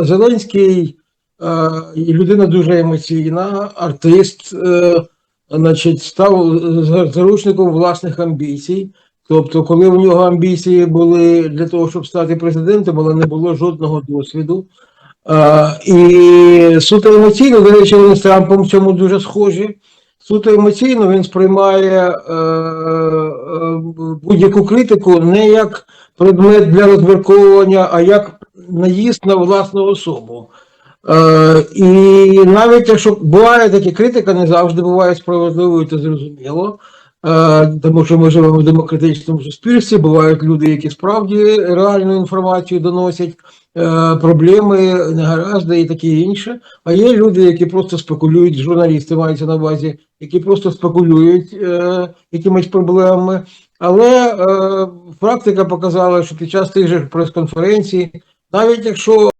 Зеленський е, людина дуже емоційна, артист, е, значить, став заручником власних амбіцій. Тобто, коли у нього амбіції були для того, щоб стати президентом, але не було жодного досвіду. Е, і суто емоційно, до речі, вони з Трампом в цьому дуже схожі. Суто емоційно він сприймає будь-яку критику не як предмет для розмірковування, а як наїзд на власну особу. Е, і навіть якщо буває такі критика, не завжди буває справедливою та зрозуміло. Е, тому що ми живемо в демократичному суспільстві, бувають люди, які справді реальну інформацію доносять, е, проблеми, негаразди і таке інше. А є люди, які просто спекулюють, журналісти мається на увазі, які просто спекулюють е, якимись проблемами. Але практика показала, що під час тих же прес-конференцій, навіть якщо